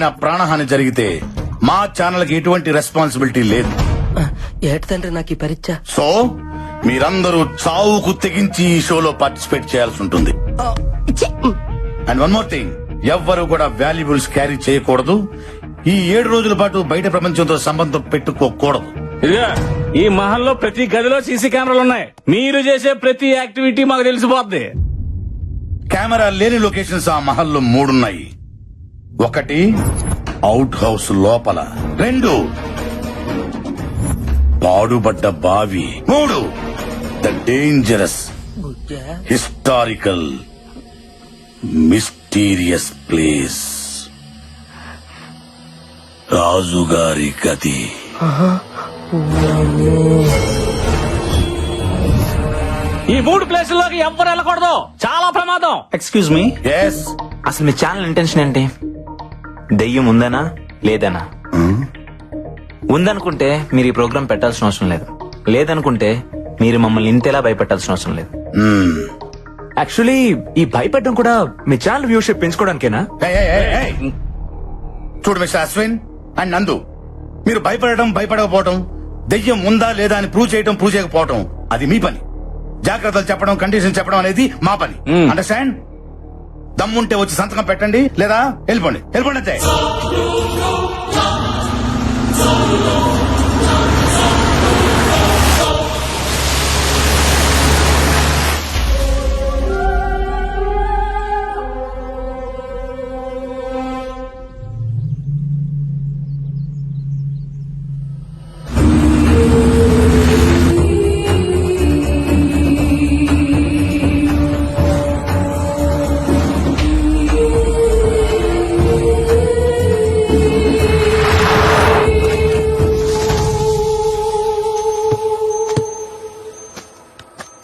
నా ప్రాణహాని జరిగితే మా ఛానల్కి ఎటువంటి రెస్పాన్సిబిలిటీ లేదు. ఏటి తండ్రి నాకు ఈ పరీక్ష? సో మీరందరూ చావుకు తెగించి ఈ షోలో పార్టిసిపేట్ చేయాల్సి ఉంటుంది. అండ్ వన్ మోర్ థింగ్ ఎవ్వరు కూడా వాల్యుబుల్స్ క్యారీ చేయకూడదు. ఈ ఏడు రోజుల పాటు బయట ప్రపంచంతో సంబంధం పెట్టుకోకూడదు. ఇదిగా ఈ మహల్లో ప్రతి గదిలో సీసీ కెమెరాలు ఉన్నాయి. మీరు చేసే ప్రతి యాక్టివిటీ మాకు తెలిసిపోద్ది. కెమెరా లేని లొకేషన్స్ ఆ మహల్లో మూడున్నాయి. ఒకటి అవుట్ హౌస్ లోపల. రెండు పాడుబడ్డ బావి. మూడు the dangerous historical mysterious place రాజుగారి గది. ఈ మూడు ప్లేసుల్లోకి ఎవ్వరు వెళ్ళకూడదు. చాలా ప్రమాదం. ఎక్స్క్యూజ్ మీ అసలు మీ ఛానల్ ఇంటెన్షన్ ఏంటి? దెయ్యం ఉందనా లేదనా? ఉందనుకుంటే మీరు ఈ ప్రోగ్రామ్ పెట్టాల్సిన అవసరం లేదు. లేదనుకుంటే మీరు మమ్మల్ని ఇంతేలా భయపెట్టాల్సిన అవసరం లేదు. యాక్చువల్లీ ఈ భయపెట్టడం కూడా మీ ఛానల్ వ్యూషిప్ పెంచుకోవడానికేనా? చూడు మిస్టర్ అశ్విన్ అండ్ నందు మీరు భయపడటం భయపడకపోవటం దెయ్యం ఉందా లేదా అని ప్రూవ్ చేయటం ప్రూవ్ చేయకపోవటం అది మీ పని. జాగ్రత్తలు చెప్పడం కండిషన్ చెప్పడం అనేది మా పని. అండర్స్టాండ్ దమ్ముంటే వచ్చి సంతకం పెట్టండి లేదా వెళ్ళిపోండి. వెళ్ళిపోండి అంతే.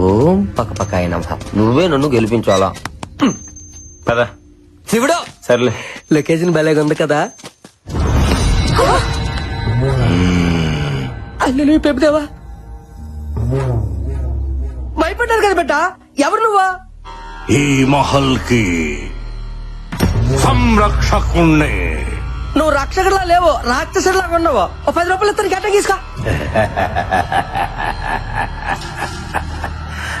ఓం పక్క పక్క అయినా నువ్వే నన్ను గెలిపించాలా? పద. శివుడు! సర్లే. లొకేషన్ భలేగా ఉంది కదా? అల్లు పెప్పుదేవా భయపడ్డారు కదా బెట్ట ఎవరు నువ్వా? ఈ మహల్కి సంరక్షకుణ్ణి. నువ్వు రక్షకుడిలా లేవు రాక్షసుడిలా ఉన్నావు. ఓ పది రూపాయలు ఇస్తాను గట్ట తీసుకో.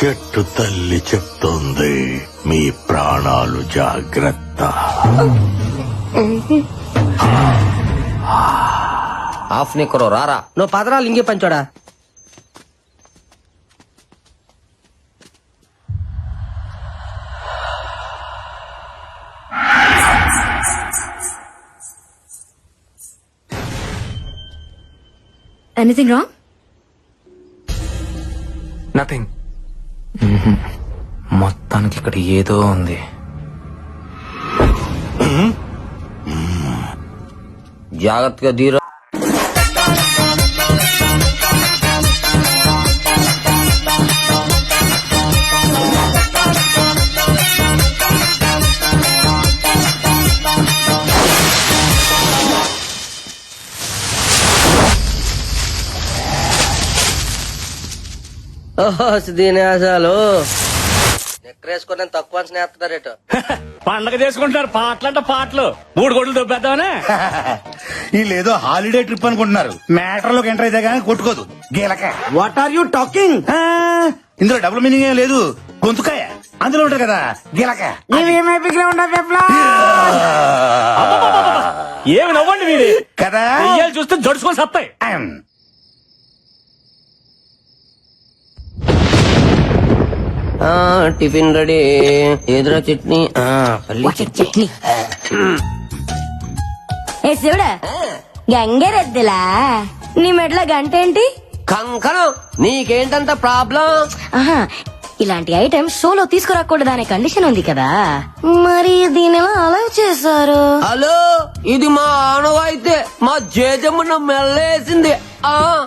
చెట్టు తల్లి చెప్తోంది. మీ ప్రాణాలు జాగ్రత్త. ఆఫ్ నిక్కరు రారా. నువ్వు పదరాలు ఇంకే పంచోడా ఎనీథింగ్ రాంగ్ నథింగ్ మొత్తానికి ఇక్కడ ఏదో ఉంది. జాగ్రత్తగా దీరా. ఓహో ఎక్కరేసుకొని తక్కువ స్నేహితుడారేటో పండగ చేసుకుంటున్నారు పాటలంట పాటలు. మూడు కోట్లు దొబ్బేద్దామనే. వీళ్ళేదో హాలిడే ట్రిప్ అనుకుంటున్నారు. మ్యాటర్లోకి ఎంటర్ అయితే కానీ కొట్టుకోదు. గీలక. వాట్ ఆర్ యూ టాకింగ్ ఇందులో డబుల్ మీనింగ్ ఏం లేదు. గొంతుకాయ. అందులో ఉంటుంది కదా గీలక. ఏమి నవ్వండి మీది కదా? చూస్తే జడుచుకొని సత్తాయి. Tiffin ready. ఎదురా చట్నీ? ఆ, పల్లి చట్నీ. ఏ శివుడా గంగరెద్దులా? నీ మెట్ల గంట ఏంటి కంకణం. నీకేంటంత ప్రాబ్లం? ఆహా ఇలాంటి ఐటమ్ షోలో తీసుకురాకూడదు అనే కండిషన్ ఉంది కదా. మరి దీని అలౌ చేశారు? హలో ఇది మా ఆనవాయితే మా జేజమ్మ మెల్లేసింది. ఆ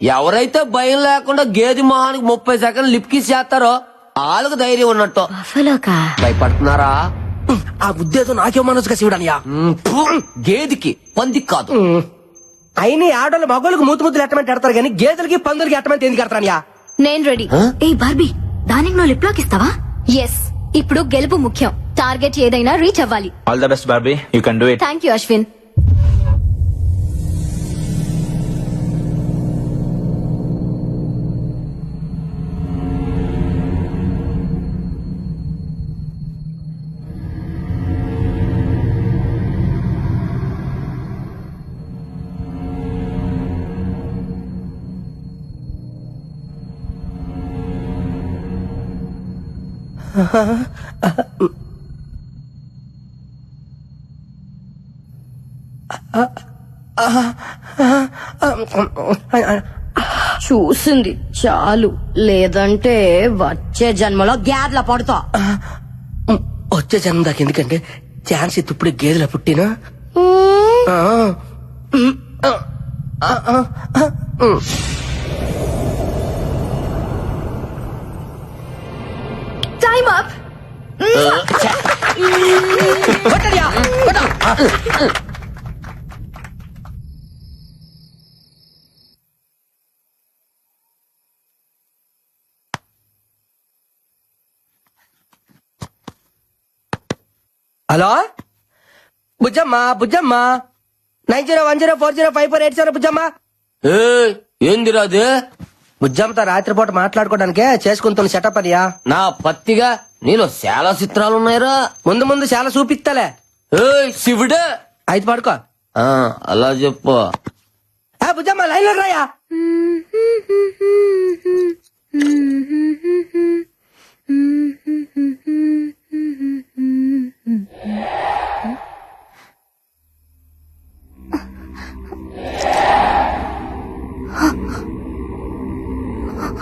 ఎవరైతే భయం లేకుండా గేది మొహానికి ముప్పై సెకండ్లు లిప్కిస్ చేస్తారో వాళ్ళకు ధైర్యం ఉన్నట్టు. బఫలోకా? భయపడుతున్నారా? ఆ ఉద్దేశం నాకే మనసుగా శివుడనియా. గేదికి పందికి కాదు. అయిన ఆడోళ్ళు మగోళ్ళకి మూతు ముద్దులు ఎట్టమంటే ఎడతారు కానీ గేదెలకి పందులకి ఎట్టమంటే ఎందుకు ఎడతారనియా? నేను రెడీ. ఏ బార్బీ దానికి నువ్వు లిప్ లాక్ ఇస్తావా? ఎస్ ఇప్పుడు గెలుపు ముఖ్యం. టార్గెట్ ఏదైనా రీచ్ అవ్వాలి. All the best Barbie. You can do it thank you Ashwin. చూసింది చాలు. లేదంటే వచ్చే జన్మలో గ్యాడ్ల పడుతా. వచ్చే జన్మ దాకా ఎందుకంటే ఛాన్స్ ఇప్పుడు గేదెల పుట్టినా? ఆ. కొట్టడియా, కొట్ట. Hello? Bujjamma Bujjamma. Nine zero one zero four zero five four eight zero Bujjamma. ఏందిరా అది? బుజ్జమ్మతో రాత్రిపూట మాట్లాడుకోవడానికే చేసుకుంటున్న సెటప్ అనియా నా పత్తిగా నీలో చాలా చిత్రాలు ఉన్నాయిరా ముందు ముందు చాలా చూపిస్తాలే ఏయ్ శివుడే. అయితే పడుకో. ఆ, అలా చెప్పు. ఆ బుజ్జమ్మ లైన్లో రాయా